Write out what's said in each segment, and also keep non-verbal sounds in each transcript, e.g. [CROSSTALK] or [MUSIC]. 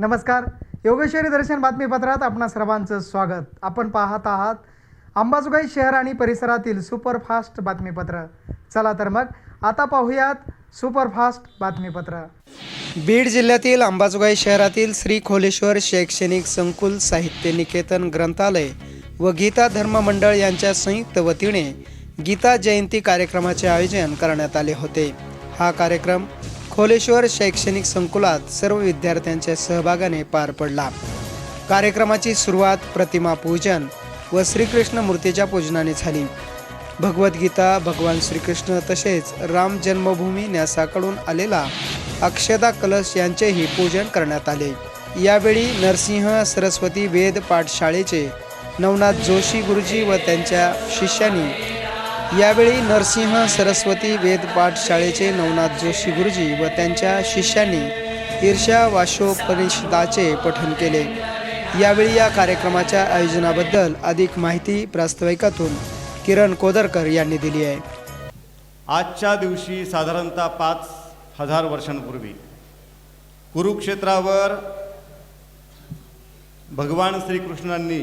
नमस्कार. योगेश्वरी दर्शन बातमीपत्रात आपणा सर्वांचं स्वागत. आपण पाहत आहात अंबाजोगाई शहर आणि परिसरातील सुपरफास्ट बातमीपत्र. चला तर मग आता पाहूयात सुपरफास्ट बातमीपत्र. बीड जिल्ह्यातील अंबाजोगाई शहरातील श्री खोलेश्वर शैक्षणिक संकुल साहित्य निकेतन ग्रंथालय व गीता धर्म मंडळ यांच्या संयुक्त वतीने गीता जयंती कार्यक्रमाचे आयोजन करण्यात आले होते. हा कार्यक्रम खोलेश्वर शैक्षणिक संकुलात सर्व विद्यार्थ्यांच्या सहभागाने पार पडला. कार्यक्रमाची सुरुवात प्रतिमा पूजन व श्रीकृष्ण मूर्तीच्या पूजनाने झाली. भगवद्गीता भगवान श्रीकृष्ण तसेच राम जन्मभूमी न्यासाकडून आलेला अक्षदा कलश यांचेही पूजन करण्यात आले. यावेळी नरसिंह सरस्वती वेद पाठशाळेचे नवनाथ जोशी गुरुजी व त्यांच्या शिष्यांनी यावेळी नरसिंह सरस्वती वेद पाठशाळेचे नवनाथ जोशी गुरुजी व त्यांच्या शिष्यांनी ईर्षा वाशोपनिषदाचे पठण केले. यावेळी या कार्यक्रमाच्या आयोजनाबद्दल अधिक माहिती प्रास्ताविकातून किरण कोदरकर यांनी दिली आहे. आजच्या दिवशी साधारणतः पाच हजार वर्षांपूर्वी कुरुक्षेत्रावर भगवान श्रीकृष्णांनी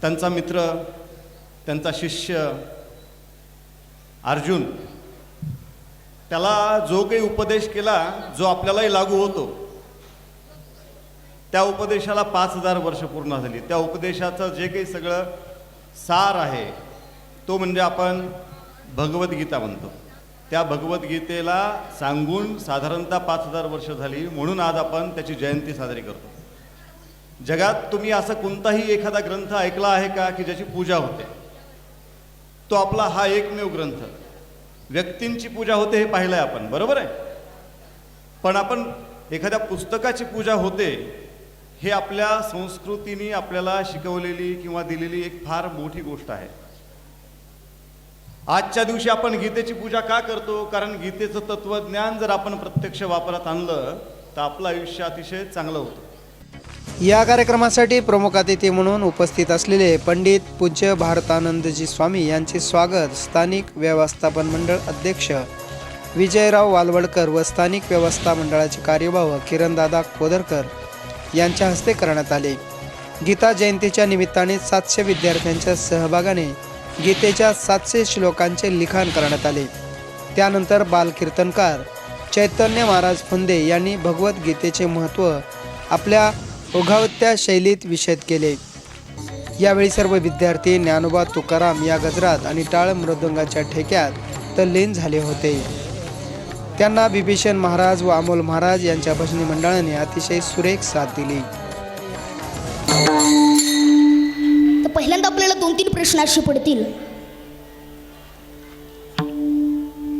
त्यांचा मित्र त्यांचा शिष्य अर्जुन त्याला जो काही उपदेश केला जो आपल्यालाही लागू होतो त्या उपदेशाला पाच हजार वर्ष पूर्ण झाली. त्या उपदेशाचं जे काही सगळं सार आहे तो म्हणजे आपण भगवद्गीता म्हणतो. त्या भगवद्गीतेला सांगून साधारणतः पाच हजार वर्ष झाली म्हणून आज आपण त्याची जयंती साजरी करतो. जगात तुम्ही असा कोणताही एखादा ग्रंथ ऐकला आहे का की ज्याची पूजा होते? तो आपला हा एकमेव ग्रंथ. व्यक्तींची पूजा होते हे पाहिलं आहे आपण बरोबर आहे? पण आपण एखाद्या पुस्तकाची पूजा होते हे आपल्या संस्कृतीने आपल्याला शिकवलेली किंवा दिलेली एक फार मोठी गोष्ट आहे. आजच्या दिवशी आपण गीतेची पूजा का करतो? कारण गीतेचं तत्वज्ञान जर आपण प्रत्यक्ष वापरात आणलं तर आपलं आयुष्य अतिशय चांगलं होतं. या कार्यक्रमासाठी प्रमुख अतिथी म्हणून उपस्थित असलेले पंडित पूज्य भारतानंदजी स्वामी यांचे स्वागत स्थानिक व्यवस्थापन मंडळ अध्यक्ष विजयराव वालवडकर व स्थानिक व्यवस्था मंडळाचे कार्यवाह किरणदादा कोदरकर यांच्या हस्ते करण्यात आले. गीता जयंतीच्या निमित्ताने सातशे विद्यार्थ्यांच्या सहभागाने गीतेच्या सातशे श्लोकांचे लिखाण करण्यात आले. त्यानंतर बालकीर्तनकार चैतन्य महाराज फुंदे यांनी भगवद्गीतेचे महत्त्व आपल्या ओघावत्या शैलीत विषद केले. यावेळी सर्व विद्यार्थी ज्ञानोबा तुकाराम या गजरात आणि टाळ मृदंगाच्या ठेक्यात तल्लीन झाले होते. त्यांना बिभीषण महाराज व अमोल महाराज यांच्या भजनी मंडळाने अतिशय सुरेख साथ दिली. तर पहिल्यांदा आपल्याला दोन तीन प्रश्न असे पडतील.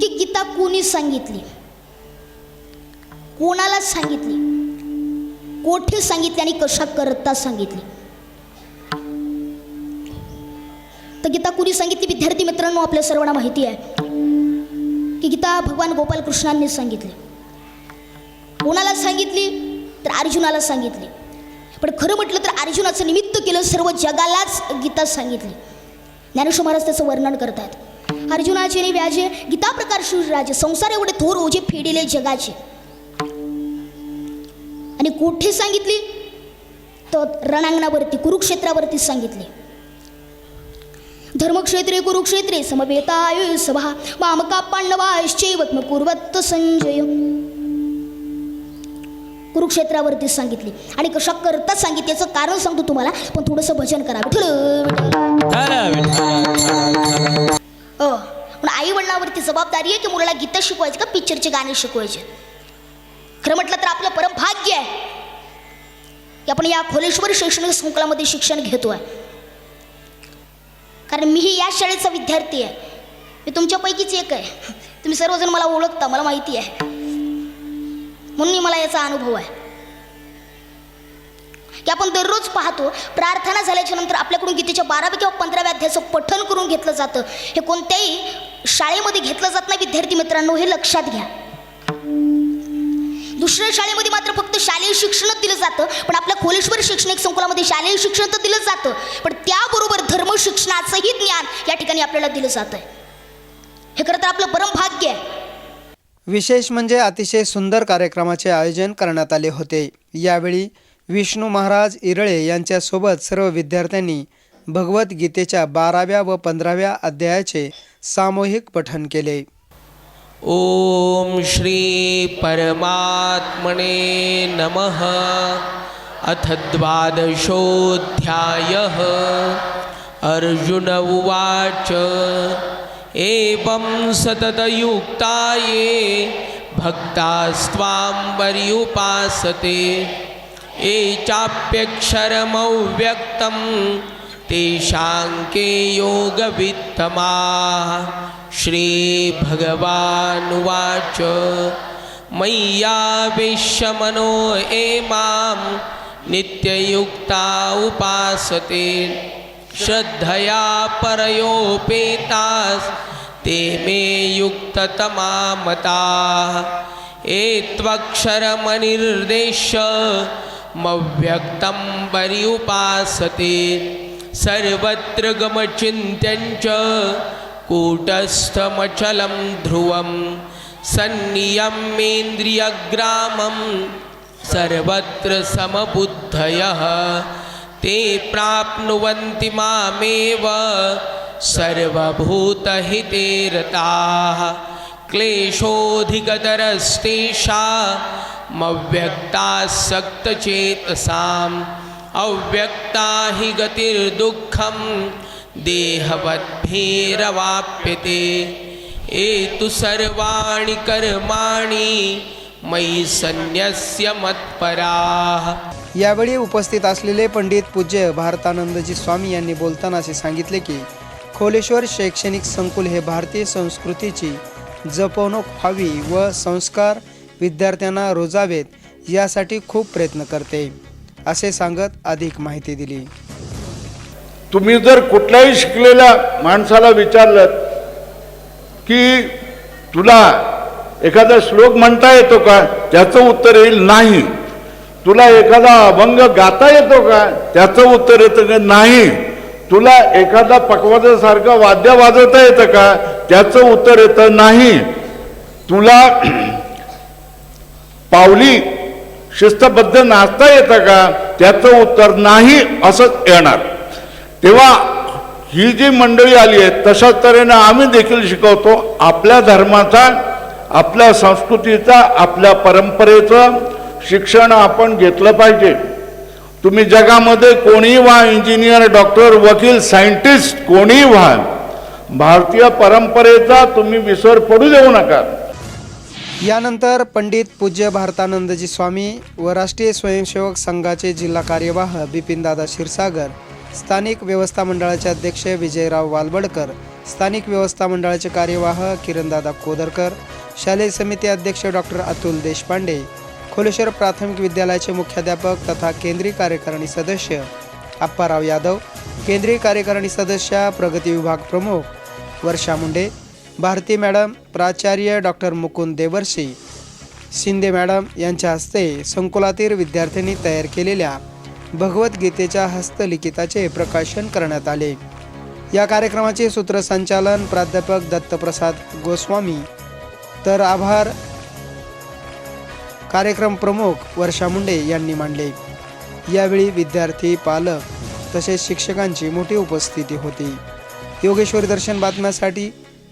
की गीता कोणी सांगितली? कोणाला सांगितली? कोठे सांगितले आणि कशा करता सांगितले. तर गीता कोणी सांगितली? विद्यार्थी मित्रांनो आपल्या सर्वांना माहिती आहे. की गीता भगवान गोपाल कृष्णांनी सांगितली. कोणाला सांगितली? तर अर्जुनाला सांगितली. पण खरं म्हटलं तर अर्जुनाचं निमित्त केलं सर्व जगालाच गीता सांगितली. ज्ञानेश्वर महाराज त्याचं वर्णन करतात. अर्जुनाचे आणि व्याजे गीता प्रकार राजे संसार एवढे थोर ओझे फेडिले जगाचे. आणि कुठे सांगितली? तर रणांगणावरती कुरुक्षेत्रावरती सांगितली. धर्मक्षेत्रे कुरुक्षेत्रे समवेताय सभा. वामका पांडवाश्चैवत्म कुर्वत्त संजय. कुरुक्षेत्रावरती सांगितली. आणि कशा करता सांगितले? याचं कारण सांगतो तुम्हाला पण थोडंसं भजन करा विठ्ठल विठ्ठल. आई वडिलांवरती जबाबदारी आहे की मुलाला गीता शिकवायचं का पिक्चरचे गाणे शिकवायचे? खरं म्हटलं तर आपलं परम भाग्य आहे. की आपण या खोलेश्वर शैक्षणिक संकुलामध्ये शिक्षण घेतो आहे. कारण मीही या शाळेचा विद्यार्थी आहे. मी तुमच्यापैकीच एक आहे. तुम्ही सर्वजण मला ओळखता मला माहिती आहे. म्हणून मला याचा अनुभव आहे. की आपण दररोज पाहतो प्रार्थना झाल्याच्यानंतर आपल्याकडून गीतेच्या बाराव्या किंवा पंधराव्या अध्यायाचं पठण करून घेतलं जातं. हे कोणत्याही शाळेमध्ये घेतलं जात नाही विद्यार्थी मित्रांनो हे लक्षात घ्या. दुसऱ्या शाळेमध्ये मात्र फक्त शालेय शिक्षणच दिलं जातं पण आपल्या खोलेश्वर शैक्षणिक संकुलामध्ये शालेय शिक्षण तर दिलं जातं पण त्याबरोबर धर्म शिक्षणाचंही ज्ञान या ठिकाणी आपल्याला दिलं जातं हे खरं तर आपलं परम भाग्य आहे. विशेष म्हणजे अतिशय सुंदर कार्यक्रमाचे आयोजन करण्यात आले होते. यावेळी विष्णू महाराज इरळे यांच्यासोबत सर्व विद्यार्थ्यांनी भगवद्गीतेच्या बाराव्या व पंधराव्या अध्यायाचे सामूहिक पठण केले. ॐ श्री परमात्मने नमः। अथ द्वादशोऽध्यायः। अर्जुन उवाच एवं सततयुक्ताये भक्तास्त्वां पर्युपासते ये चाप्यक्षरमव्यक्तं तेषाङ्के योगवित्तमा योगवित्तमाः। श्रीभगवानुवाच। मय्याविश्यमनो एमां नित्ययुक्ता उपासते। श्रद्धया परयोपेतास् ते मे युक्ततमा मताः एत्वक्षरमनिर्देश्य मव्यक्तं पर्युपासते सर्वत्र गमचिन्त्यञ्च कूटस्थमचलं ध्रुवं सन्नियम्येन्द्रियग्रामं सर्वत्र समबुद्धयः। ते प्राप्नुवन्ति मामेव सर्वभूतहिते रताः। क्लेशोऽधिगतरस्तेषामव्यक्तासक्तचेतसाम् अव्यक्ता हि गतिर्दुःखं देहवद्भिरवाप्यते। एतु सर्वाणि कर्माणि मयि सन्न्यस्य मत्पराः। यावेळी उपस्थित असलेले पंडित पूज्य भारतानंदजी स्वामी यांनी बोलताना असे सांगितले की खोलेश्वर शैक्षणिक संकुल हे भारतीय संस्कृतीची जपवणूक व्हावी व संस्कार विद्यार्थ्यांना रुजावेत यासाठी खूप प्रयत्न करते. असे सांगत अधिक माहिती दिली. तुम्ही जर कुठल्याही शिकलेल्या माणसाला विचारलं की तुला एखादा श्लोक म्हणता येतो का? त्याचं उत्तर येईल नाही. तुला एखादा अभंग गाता येतो का? त्याचं उत्तर येतं का? नाही. तुला एखादा पकवाजासारखं वाद्य वाजवता येतं का? त्याचं उत्तर येतं नाही. तुला [CLEARS THROAT] पावली शिस्तबद्ध नाचता येतं का? त्याचं उत्तर नाही असंच येणार. तेव्हा ही जी मंडळी आली आहे तशाच तऱ्हेनं आम्ही देखील शिकवतो आपल्या धर्माचा आपल्या संस्कृतीचा आपल्या परंपरेचं शिक्षण आपण घेतलं पाहिजे. तुम्ही जगामध्ये कोणीही व्हा इंजिनियर डॉक्टर वकील सायंटिस्ट कोणीही व्हा भारतीय परंपरेचा तुम्ही विसर पडू देऊ नका. यानंतर पंडित पूज्य भारतानंदजी स्वामी व राष्ट्रीय स्वयंसेवक संघाचे जिल्हा कार्यवाह बिपिनदादा क्षीरसागर स्थानिक व्यवस्था मंडळाचे अध्यक्ष विजयराव वालबडकर स्थानिक व्यवस्था मंडळाचे कार्यवाह किरणदादा कोदरकर शालेय समिती अध्यक्ष डॉक्टर अतुल देशपांडे खोलेश्वर प्राथमिक विद्यालयाचे मुख्याध्यापक तथा केंद्रीय कार्यकारिणी सदस्य अप्पाराव यादव केंद्रीय कार्यकारिणी सदस्य प्रगती विभाग प्रमुख वर्षा मुंडे भारती मॅडम प्राचार्य डॉक्टर मुकुंद देवर्षी शिंदे मॅडम यांच्या हस्ते संकुलातील विद्यार्थ्यांनी तयार केलेल्या भगवद्गीतेच्या हस्तलिखिताचे प्रकाशन करण्यात आले. या कार्यक्रमाचे सूत्रसंचालन प्राध्यापक दत्तप्रसाद गोस्वामी. तर आभार. कार्यक्रम प्रमुख वर्षा मुंडे यांनी मांडले. यावेळी विद्यार्थी पालक तसेच शिक्षकांची मोठी उपस्थिती होती. योगेश्वरी दर्शन बातम्यासाठी